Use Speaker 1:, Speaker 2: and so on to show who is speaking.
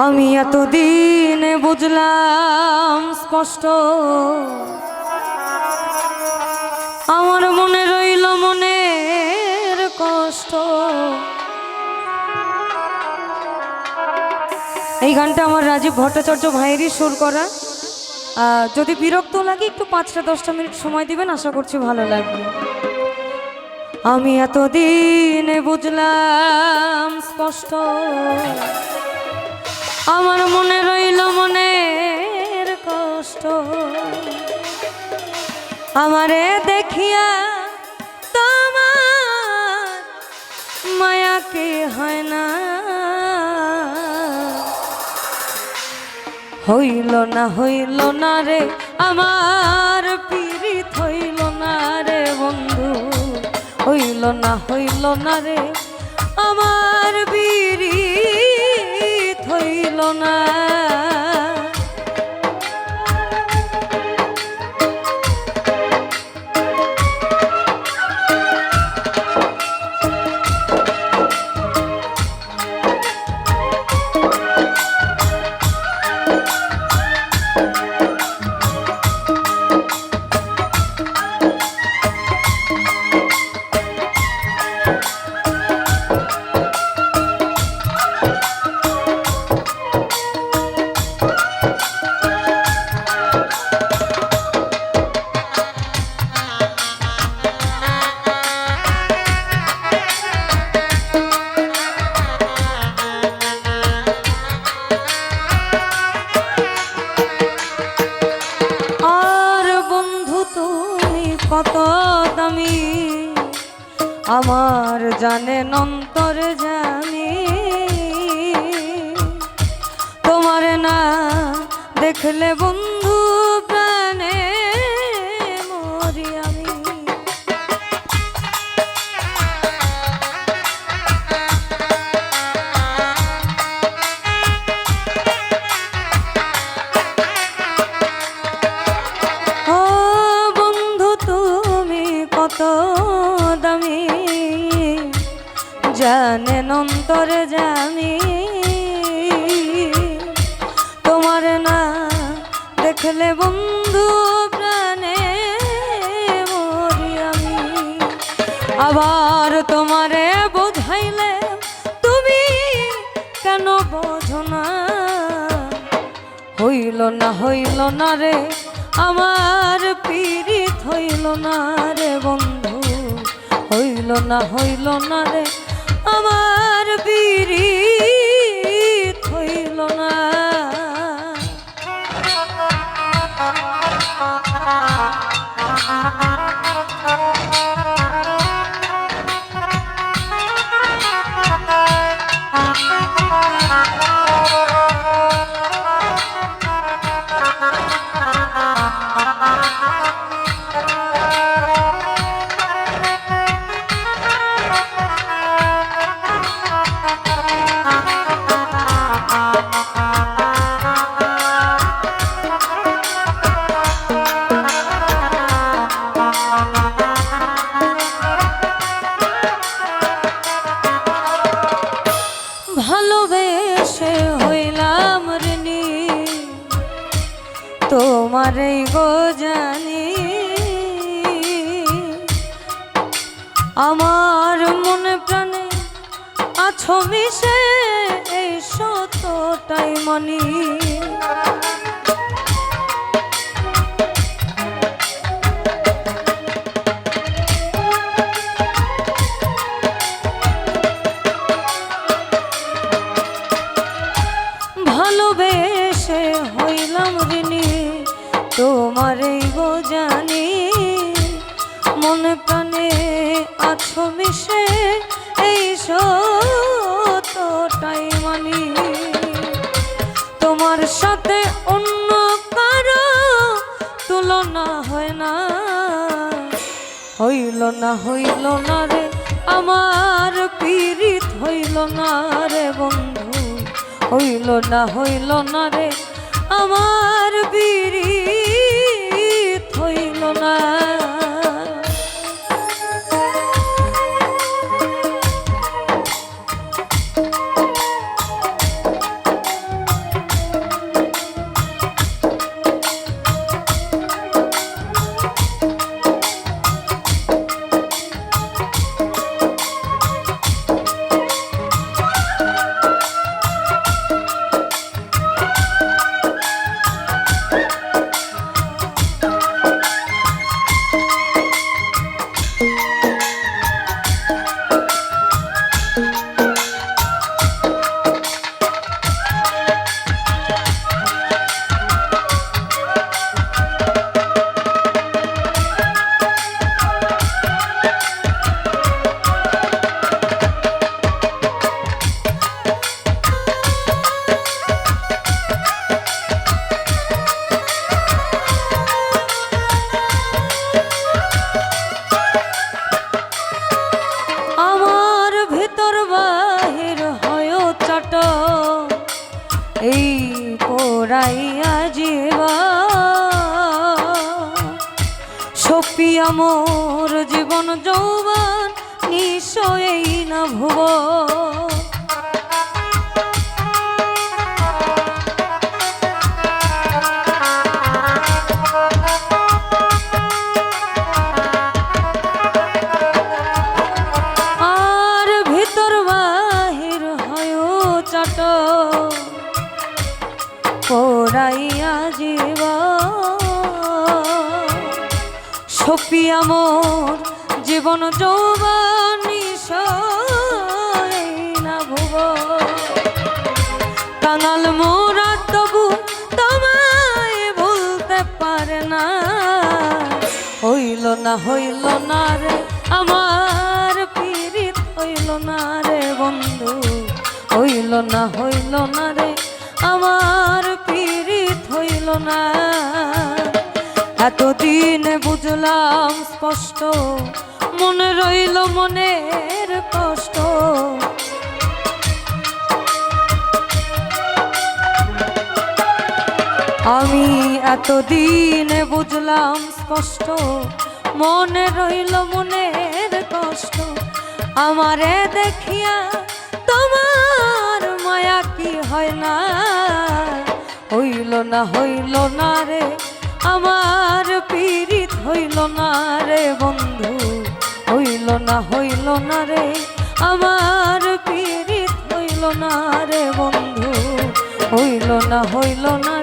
Speaker 1: আমি এতদিন বুঝলাম স্পষ্ট। আমার মনে রইল মনের কষ্ট। এই গানটা আমার রাজীব ভট্টাচার্য ভাইয়েরই সুর করা। যদি বিরক্ত লাগে একটু পাঁচটা, দশটা মিনিট সময় দিবেন, আশা করছি ভালো লাগবে। আমি এতদিন বুঝলাম স্পষ্ট। আমার মনে রইল মনের কষ্ট। আমারে দেখিয়া তোমার মায়া কি হয় না? হইল না হইল না রে, আমার পীড়িত হইল না রে বন্ধু। হইল না হইল না রে, আমার পীড়িত হইল না। জানে অন্তর জানি। তোমার না দেখলে বন্ধু কেন বোঝো না হইল না হইল না রে, আমার পীড়িত হইল না রে বন্ধু। হইল না হইল না রে, আমার পীড়িত ভালোবেসে হইলাম ঋণী তোমার এই গো জানি। আমার মনে প্রাণে আছো মিশে এই সতটাই মনি। ভালোবেসে হইলাম ঋণী তোমার এই গো জানি। মনে প্রাণে আছো মিশে, এই সতটাই মানি। তোমার সাথে অন্য কারও তুলনা হয় না। হইল না হইল না রে, আমার পীড়িত হইল না রে বন্ধু। হইল না হইল না রে আমার বিড়ি হইল না। পোড়াইয়া জীবা সপিয়া মোর জীবন যৌবন নিশ্চয়ই না ভুব। আর ভিতর বাহির হয় চাট। পড়াইয়া জীবা। সপিয়া মোর জীবন যৌবানি না ভুব। কাঙাল মোরা তবু তোমায় ভুলতে পারে না। হইল না হইল না রে, আমার পীড়িত হইল না রে বন্ধু। হইল না হইল না রে, আমার হইল না। এতদিন বুঝলাম স্পষ্ট, মনে রইল মনের কষ্ট। আমি এতদিন বুঝলাম স্পষ্ট, মনে রইল মনের কষ্ট। আমারে দেখিয়া তোমার না হইল না রে, আমার পীড়িত হইল না রে বন্ধু। হইল না হইল না রে, আমার পীড়িত হইল না রে বন্ধু। হইল না হইল না